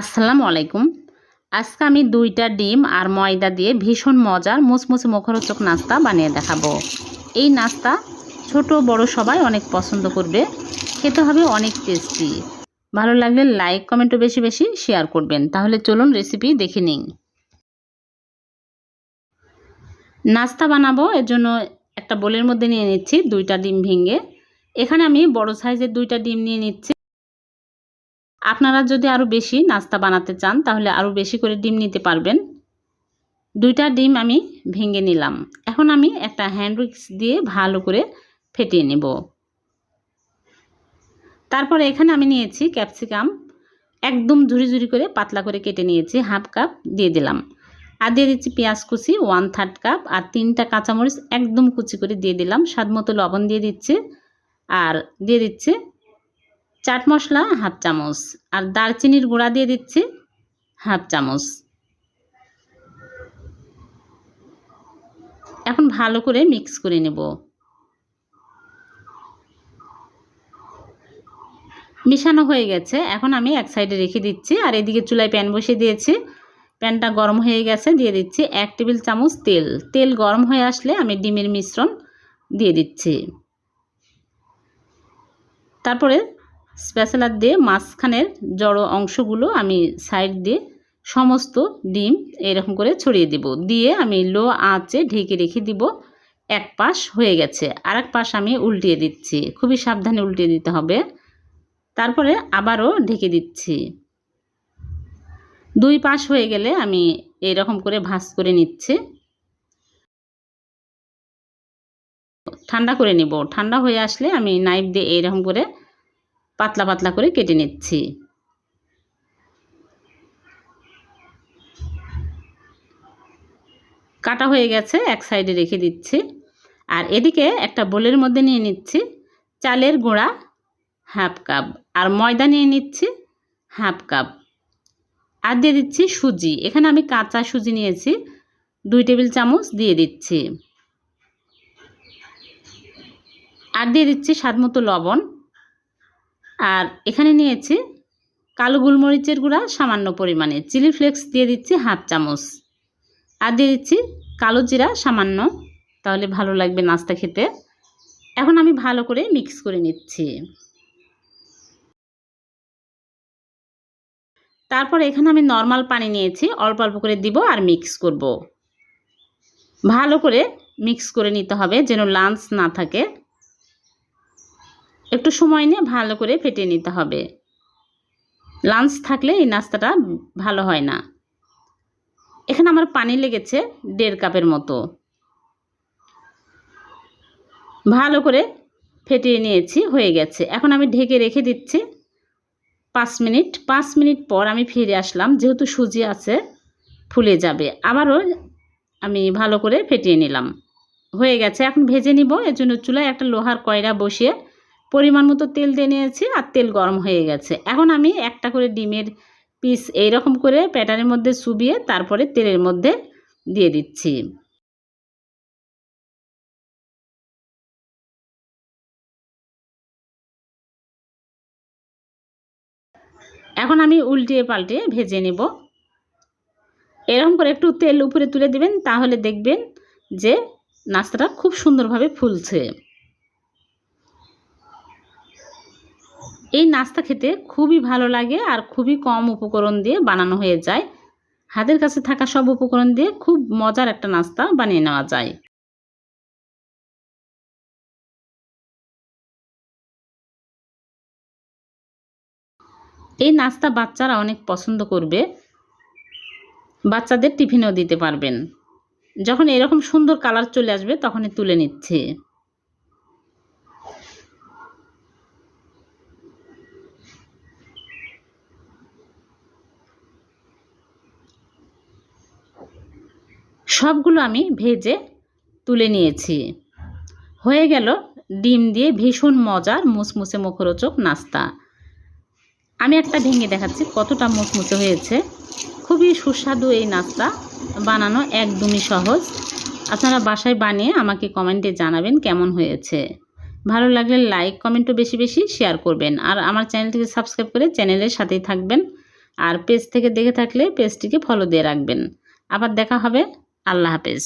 আসসালামু আলাইকুম। আজকে আমি দুইটা ডিম আর ময়দা দিয়ে ভীষণ মজার মুচমুচে মুখরোচক নাস্তা বানিয়ে দেখাবো। এই নাস্তা ছোট বড় সবাই অনেক পছন্দ করবে, খেতে হবে অনেক টেস্টি। ভালো লাগলে লাইক কমেন্টও বেশি বেশি শেয়ার করবেন। তাহলে চলুন রেসিপি দেখে নিন নাস্তা বানাবো, এর জন্য একটা বোলের মধ্যে নিয়ে নিচ্ছি দুইটা ডিম ভেঙে। এখানে আমি বড় সাইজের দুইটা ডিম নিয়ে নিচ্ছি। আপনারা যদি আরও বেশি নাস্তা বানাতে চান, তাহলে আরও বেশি করে ডিম নিতে পারবেন। দুইটা ডিম আমি ভেঙে নিলাম। এখন আমি একটা হ্যান্ড উইক্স দিয়ে ভালো করে ফেটিয়ে নেব। তারপরে এখানে আমি নিয়েছি ক্যাপসিকাম একদম ঝুরি ঝুরি করে পাতলা করে কেটে নিয়েছি হাফ কাপ দিয়ে দিলাম। আর দিয়ে দিচ্ছি পেঁয়াজ কুচি ওয়ান থার্ড কাপ আর তিনটা কাঁচামরিচ একদম কুচি করে দিয়ে দিলাম। স্বাদ মতো লবণ দিয়ে দিচ্ছি। আর দিয়ে দিচ্ছি চাট মশলা, হাফ চামচ। আর দারচিনির গুঁড়া দিয়ে দিচ্ছি হাফ চামচ। এখন ভালো করে মিক্স করে নেব। মিশানো হয়ে গেছে। এখন আমি এক সাইডে রেখে দিচ্ছি। আর এদিকে চুলায় প্যান বসিয়ে দিয়েছি। প্যানটা গরম হয়ে গেছে, দিয়ে দিচ্ছি এক টেবিল চামচ তেল। তেল গরম হয়ে আসলে আমি ডিমের মিশ্রণ দিয়ে দিচ্ছি। তারপরে স্পেশালার দিয়ে মাঝখানের জড়ো অংশগুলো আমি সাইড দিয়ে সমস্ত ডিম এরকম করে ছড়িয়ে দিব। দিয়ে আমি লো আঁচে ঢেকে রেখে দিব। এক পাশ হয়ে গেছে। আর এক পাশ আমি উল্টিয়ে দিচ্ছি। খুবই সাবধানে উল্টিয়ে দিতে হবে। তারপরে আবারও ঢেকে দিচ্ছি। দুই পাশ হয়ে গেলে আমি এরকম করে ভাঁজ করে নিচ্ছি। ঠান্ডা করে নিব। ঠান্ডা হয়ে আসলে আমি নাইফ দিয়ে এরকম করে পাতলা পাতলা করে কেটে নিচ্ছি। কাটা হয়ে গেছে, এক সাইডে রেখে দিচ্ছি। আর এদিকে একটা বোলের মধ্যে নিয়ে নিচ্ছি, চালের গুঁড়া হাফ কাপ। আর ময়দা নিয়ে নিচ্ছি হাফ কাপ। আর দিয়ে দিচ্ছি সুজি। এখানে আমি কাঁচা সুজি নিয়েছি, দুই টেবিল চামচ দিয়ে দিচ্ছি। আর দিয়ে দিচ্ছি স্বাদ মতো লবণ। আর এখানে নিয়েছি কালো গোলমরিচের গুঁড়া সামান্য পরিমাণে। চিলি ফ্লেক্স দিয়ে দিচ্ছি হাফ চামচ। আর দিয়ে দিচ্ছি কালো জিরা সামান্য, তাহলে ভালো লাগবে নাস্তা খেতে। এখন আমি ভালো করে মিক্স করে নিচ্ছি। তারপর এখানে আমি নর্মাল পানি নিয়েছি, অল্প অল্প করে দিব আর মিক্স করব। ভালো করে মিক্স করে নিতে হবে যেন লাঞ্চ না থাকে। একটু সময় নিয়ে ভালো করে ফেটিয়ে নিতে হবে। লাঞ্চ থাকলে এই নাস্তাটা ভালো হয় না। এখানে আমার পানি লেগেছে দেড় কাপের মতো। ভালো করে ফেটিয়ে নিয়েছি, হয়ে গেছে। এখন আমি ঢেকে রেখে দিচ্ছি। পাঁচ মিনিট পাঁচ মিনিট পর আমি ফিরে আসলাম। যেহেতু সুজি আছে, ফুলে যাবে। আবারও আমি ভালো করে ফেটিয়ে নিলাম। হয়ে গেছে। এখন ভেজে নিব। এর জন্য চুলায় একটা লোহার কয়রা বসিয়ে পরিমাণ মতো তেল দিয়ে নিয়েছি আর তেল গরম হয়ে গেছে। এখন আমি একটা করে ডিমের পিস এইরকম করে প্যাটারের মধ্যে চুবিয়ে তারপরে তেলের মধ্যে দিয়ে দিচ্ছি। এখন আমি উল্টিয়ে পাল্টে ভেজে নেব। এরকম করে একটু তেল উপরে তুলে দিবেন, তাহলে দেখবেন যে নাস্তাটা খুব সুন্দরভাবে ফুলছে। এই নাস্তা খেতে খুবই ভালো লাগে আর খুবই কম উপকরণ দিয়ে বানানো হয়ে যায়। হাতের কাছে থাকা সব উপকরণ দিয়ে খুব মজার একটা নাস্তা বানিয়ে নেওয়া যায়। এই নাস্তা বাচ্চারা অনেক পছন্দ করবে। বাচ্চাদের টিফিনেও দিতে পারবেন। যখন এরকম সুন্দর কালার চলে আসবে তখনই তুলে নিচ্ছে। সবগুলো আমি ভেজে তুলে নিয়েছি। হয়ে গেল ডিম দিয়ে ভীষণ মজার মুসমুসে মুখরোচক নাস্তা। আমি একটা ভেঙে দেখাচ্ছি কতটা মুচমুচে হয়েছে। খুবই সুস্বাদু এই নাস্তা, বানানো একদমই সহজ। আপনারা বাসায় বানিয়ে আমাকে কমেন্টে জানাবেন কেমন হয়েছে। ভালো লাগলে লাইক কমেন্টও বেশি বেশি শেয়ার করবেন। আর আমার চ্যানেলটিকে সাবস্ক্রাইব করে চ্যানেলের সাথেই থাকবেন। আর পেজ থেকে দেখে থাকলে পেজটিকে ফলো দিয়ে রাখবেন। আবার দেখা হবে আল্লাহ হাফেজ।